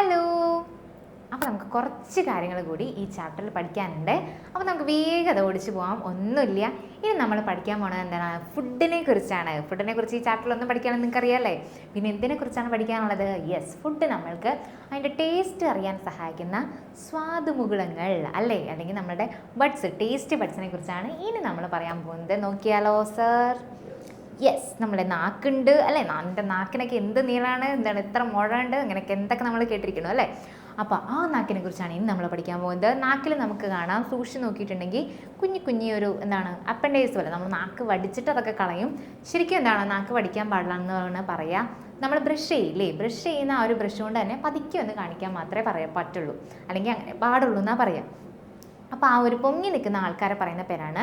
Hello അപ്പോൾ നമുക്ക് കുറച്ച് കാര്യങ്ങൾ കൂടി ഈ ചാപ്റ്ററിൽ പഠിക്കാനുണ്ട്. അപ്പോൾ നമുക്ക് വേഗത ഓടിച്ചു പോകാം ഒന്നുമില്ല. ഇനി നമ്മൾ പഠിക്കാൻ പോണത് എന്താണ്? ഫുഡിനെ കുറിച്ചാണ്. ഫുഡിനെ കുറിച്ച് ഈ ചാപ്റ്ററിൽ ഒന്നും പഠിക്കാനെന്ന് നിങ്ങൾക്ക് അറിയാമല്ലേ പിന്നെ എന്തിനെ കുറിച്ചാണ് പഠിക്കാനുള്ളത്? യെസ് ഫുഡ് നമ്മൾക്ക് അതിന്റെ ടേസ്റ്റ് അറിയാൻ സഹായിക്കുന്ന സ്വാദുമുകുളങ്ങൾ അല്ലേ? അല്ലെങ്കിൽ നമ്മുടെ ബഡ്സ് ടേസ്റ്റ് ബഡ്സിനെ കുറിച്ചാണ് ഇനി നമ്മൾ പറയാൻ പോകുന്നത്. നോക്കിയാലോ സർ യെസ് നമ്മുടെ നാക്കുണ്ട് അല്ലേ? നമ്മുടെ നാക്കിനൊക്കെ എന്ത് നീളാണ് എന്താണ് എത്ര മുഴയുണ്ട് അങ്ങനെയൊക്കെ എന്തൊക്കെ നമ്മൾ കേട്ടിരിക്കണം അല്ലേ? അപ്പോൾ ആ നാക്കിനെ കുറിച്ചാണ് ഇന്ന് നമ്മൾ പഠിക്കാൻ പോകുന്നത്. നാക്കിൽ നമുക്ക് കാണാം സൂക്ഷിച്ച് നോക്കിയിട്ടുണ്ടെങ്കിൽ കുഞ്ഞു കുഞ്ഞി ഒരു എന്താണ് അപ്പൻഡേഴ്സ് പോലെ നമ്മൾ നാക്ക് വടിച്ചിട്ട് അതൊക്കെ കളയും. ശരിക്കും എന്താണ് നാക്ക് വടിക്കാൻ പാടില്ല എന്നാണ് പറയുക നമ്മൾ ബ്രഷ് ചെയ്യില്ലേ? ബ്രഷ് ചെയ്യുന്ന ആ ഒരു ബ്രഷ് കൊണ്ട് തന്നെ പതിക്കും എന്ന് കാണിക്കാൻ മാത്രമേ പറയാൻ പറ്റുള്ളൂ. അല്ലെങ്കിൽ അങ്ങനെ പാടുള്ളൂ എന്നാണ് പറയാം. അപ്പോൾ ആ ഒരു പൊങ്ങി നിൽക്കുന്ന ആൾക്കാരെ പറയുന്ന പേരാണ്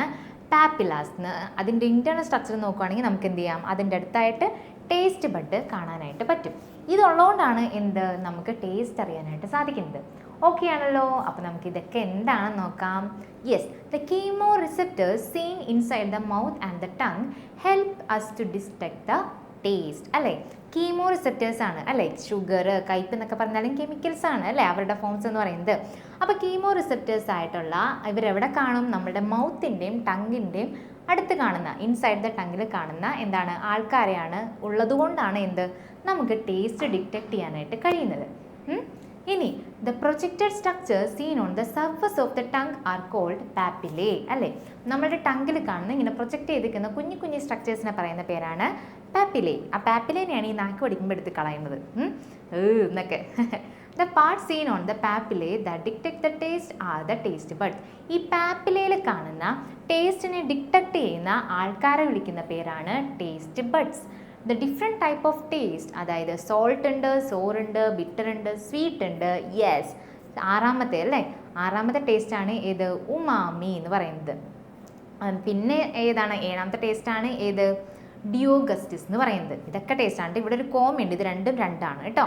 പാപ്പിലാസ് അതിന്റെ ഇന്റേർണൽ സ്ട്രക്ചർ നോക്കുകയാണെങ്കിൽ നമുക്ക് എന്ത് ചെയ്യാം? അതിന്റെ അടുത്തായിട്ട് ടേസ്റ്റ് ബഡ് കാണാനായിട്ട് പറ്റും. ഇതുള്ളതുകൊണ്ടാണ് എന്ത് നമുക്ക് ടേസ്റ്റ് അറിയാനായിട്ട് സാധിക്കുന്നത്. ഓക്കെ ആണല്ലോ? അപ്പോൾ നമുക്ക് ഇതൊക്കെ എന്താണെന്ന് നോക്കാം. Yes the chemoreceptors seen inside the mouth and the tongue help us to detect the taste അല്ലേ? കീമോ റിസെപ്റ്റേഴ്സ് ആണ് അല്ലേ? ഷുഗർ കയ്പ് എന്നൊക്കെ പറഞ്ഞാലും കെമിക്കൽസ് ആണ് അല്ലേ? അവരുടെ ഫോംസ് എന്ന് പറയുന്നത്. അപ്പോൾ കീമോ റിസെപ്റ്റേഴ്സ് ആയിട്ടുള്ള ഇവരെവിടെ കാണും? നമ്മുടെ മൗത്തിന്റെയും ടങ്ങിന്റെയും അടുത്ത് കാണുന്ന ഇൻസൈഡ് ദ ടങ്ങിൽ കാണുന്ന എന്താണ്? ആൾക്കാരെയാണ് ഉള്ളതുകൊണ്ടാണ് എന്ത്? നമുക്ക് ടേസ്റ്റ് ഡിറ്റക്ട് ചെയ്യാനായിട്ട് കഴിയുന്നത്? ഇനി the projected structure seen on the surface of the tongue are called papillae അല്ലേ? നമ്മുടെ ടങ്ങിൽ കാണുന്ന ഇങ്ങനെ പ്രൊജക്റ്റ് ചെയ്തിരിക്കുന്ന കുഞ്ഞു കുഞ്ഞു സ്ട്രക്ചേഴ്സിനെ പറയുന്ന പേരാണ് പാപ്പിലേ. ആ പാപ്പിലേനെയാണ് ഈ നാക്ക് പഠിക്കുമ്പോൾ എടുത്ത് കളയുന്നത്. എന്നൊക്കെ. The part seen on the papillae the detect the taste are the taste buds ഈ പാപ്പിലയിൽ കാണുന്ന ടേസ്റ്റിനെ ഡിക്റ്റക്ട് ചെയ്യുന്ന ആൾക്കാരെ വിളിക്കുന്ന പേരാണ് taste buds the different type of taste അതായത് സോൾട്ട് ഉണ്ട് സോറുണ്ട് ബിറ്റർ ഉണ്ട് സ്വീറ്റ് ഉണ്ട് യെസ് ആറാമത്തെ അല്ലേ? ആറാമത്തെ ടേസ്റ്റാണ് ഏത്? ഉമാമി എന്ന് പറയുന്നത്. പിന്നെ ഏതാണ്? ഏഴാമത്തെ ടേസ്റ്റാണ് ഏത്? ഡിയോഗസ്റ്റിസ് എന്ന് പറയുന്നത്. ഇതൊക്കെ ടേസ്റ്റാണ് ഇവിടെ ഒരു കോമുണ്ട് ഇത് രണ്ടും രണ്ടാണ് കേട്ടോ.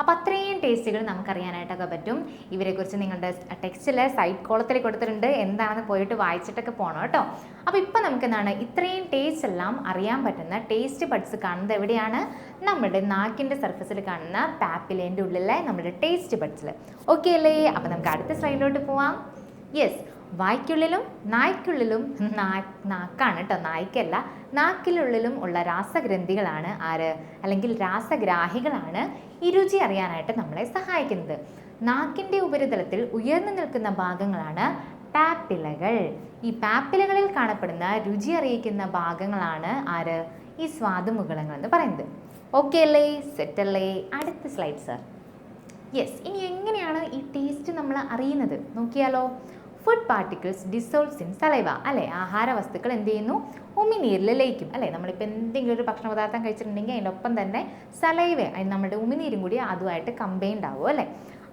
അപ്പോൾ അത്രയും ടേസ്റ്റുകൾ നമുക്കറിയാനായിട്ടൊക്കെ പറ്റും. ഇവരെക്കുറിച്ച് നിങ്ങളുടെ ടെക്സ്റ്റിൽ സൈഡ് കോളത്തിൽ കൊടുത്തിട്ടുണ്ട്. എന്താണെന്ന് പോയിട്ട് വായിച്ചിട്ടൊക്കെ പോകണം കേട്ടോ. അപ്പോൾ ഇപ്പോൾ നമുക്ക് എന്താണ് ഇത്രയും ടേസ്റ്റ് എല്ലാം അറിയാൻ പറ്റുന്ന ടേസ്റ്റ് ബഡ്സ് കാണുന്നത് എവിടെയാണ്? നമ്മുടെ നാക്കിന്റെ സർഫസിൽ കാണുന്ന പാപ്പിലേന്റെ ഉള്ളിലെ നമ്മുടെ ടേസ്റ്റ് ബഡ്സിൽ ഓക്കെ അല്ലേ? അപ്പോൾ നമുക്ക് അടുത്ത സ്ലൈഡിലോട്ട് പോവാം. യെസ് വായ്ക്കുള്ളിലും നായ്ക്കുള്ളിലും നാക്കാണ് കേട്ടോ. നായ്ക്കല്ല നാക്കിലുള്ളിലും ഉള്ള രാസഗ്രന്ഥികളാണ് ആര്? അല്ലെങ്കിൽ രാസഗ്രാഹികളാണ് ഈ രുചി അറിയാനായിട്ട് നമ്മളെ സഹായിക്കുന്നത്. നാക്കിന്റെ ഉപരിതലത്തിൽ ഉയർന്നു നിൽക്കുന്ന ഭാഗങ്ങളാണ് പാപ്പിലകൾ. ഈ പാപ്പിലകളിൽ കാണപ്പെടുന്ന രുചി അറിയിക്കുന്ന ഭാഗങ്ങളാണ് ആര്? ഈ സ്വാദുമുകളങ്ങൾ എന്ന് പറയുന്നത്. ഓക്കെ അല്ലേ? സെറ്റ് അല്ലേ? അടുത്ത സ്ലൈഡ് സർ യെസ് ഇനി എങ്ങനെയാണ് ഈ ടേസ്റ്റ് നമ്മൾ അറിയുന്നത്? നോക്കിയാലോ. Food particles dissolves in saliva അല്ലേ? ആഹാര വസ്തുക്കൾ എന്ത് ചെയ്യുന്നു? ഉമിനീരിൽ ലയിക്കും അല്ലേ? നമ്മളിപ്പോൾ എന്തെങ്കിലും ഒരു ഭക്ഷണ പദാർത്ഥം കഴിച്ചിട്ടുണ്ടെങ്കിൽ അതിന്റെ ഒപ്പം തന്നെ സലൈവ അതിന് നമ്മുടെ ഉമിനീരും കൂടി അതുമായിട്ട് കമ്പൈൻഡ് ആവും അല്ലേ?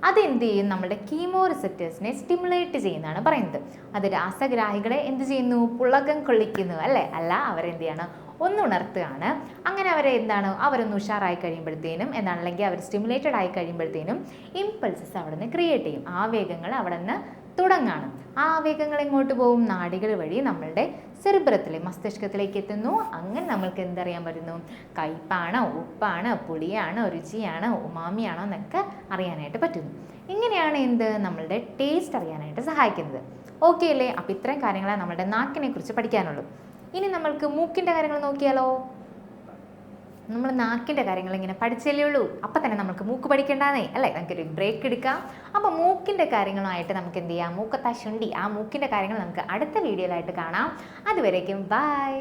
അത് എന്ത് ചെയ്യും? നമ്മുടെ കീമോ റിസെപ്റ്റേഴ്സിനെ സ്റ്റിമുലേറ്റ് ചെയ്യുന്നതാണ് പറയുന്നത്. അത് രാസഗ്രാഹികളെ എന്ത് ചെയ്യുന്നു? പുളകം കൊള്ളിക്കുന്നു അല്ലേ? അല്ല അവരെന്ത് ചെയ്യണം? ഒന്നുണർത്തുകയാണ്. അങ്ങനെ അവരെ എന്താണ്? അവരൊന്ന് ഉഷാറായി കഴിയുമ്പോഴത്തേനും എന്നാണെങ്കിൽ അവർ സ്റ്റിമുലേറ്റഡ് ആയി കഴിയുമ്പോഴത്തേനും ഇമ്പൾസസ് അവിടെ നിന്ന് ക്രിയേറ്റ് ചെയ്യും. ആവേഗങ്ങൾ വേഗങ്ങൾ അവിടെ നിന്ന് തുടങ്ങാണ്. ആ ആവേഗങ്ങൾ എങ്ങോട്ട് പോകും? നാടികൾ വഴി നമ്മളുടെ സെറിബ്രത്തിലെ മസ്തിഷ്കത്തിലേക്ക് എത്തുന്നു. അങ്ങനെ നമ്മൾക്ക് എന്തറിയാൻ പറ്റുന്നു? കയ്പാണോ ഉപ്പാണ് പുളിയാണ് രുചിയാണ് ഉമാമിയാണോ എന്നൊക്കെ അറിയാനായിട്ട് പറ്റുന്നു. ഇങ്ങനെയാണ് എന്ത്? നമ്മളുടെ ടേസ്റ്റ് അറിയാനായിട്ട് സഹായിക്കുന്നത്. ഓക്കെ അല്ലേ? അപ്പോൾ ഇത്രയും കാര്യങ്ങളാണ് നമ്മുടെ നാക്കിനെ കുറിച്ച് പഠിക്കാനുള്ളൂ ഇനി നമ്മൾക്ക് മൂക്കിന്റെ കാര്യങ്ങൾ നോക്കിയാലോ? നമ്മൾ നാക്കിന്റെ കാര്യങ്ങൾ ഇങ്ങനെ പഠിച്ചല്ലേ ഉള്ളൂ. അപ്പം തന്നെ നമുക്ക് മൂക്ക് പഠിക്കേണ്ടതേ അല്ലേ? നമുക്കൊരു ബ്രേക്ക് എടുക്കാം. അപ്പോൾ മൂക്കിന്റെ കാര്യങ്ങളുമായിട്ട് നമുക്ക് എന്ത് ചെയ്യാം? മൂക്കത്താ ശുണ്ടി ആ മൂക്കിന്റെ കാര്യങ്ങൾ നമുക്ക് അടുത്ത വീഡിയോയിലായിട്ട് കാണാം. അതുവരേക്കും ബൈ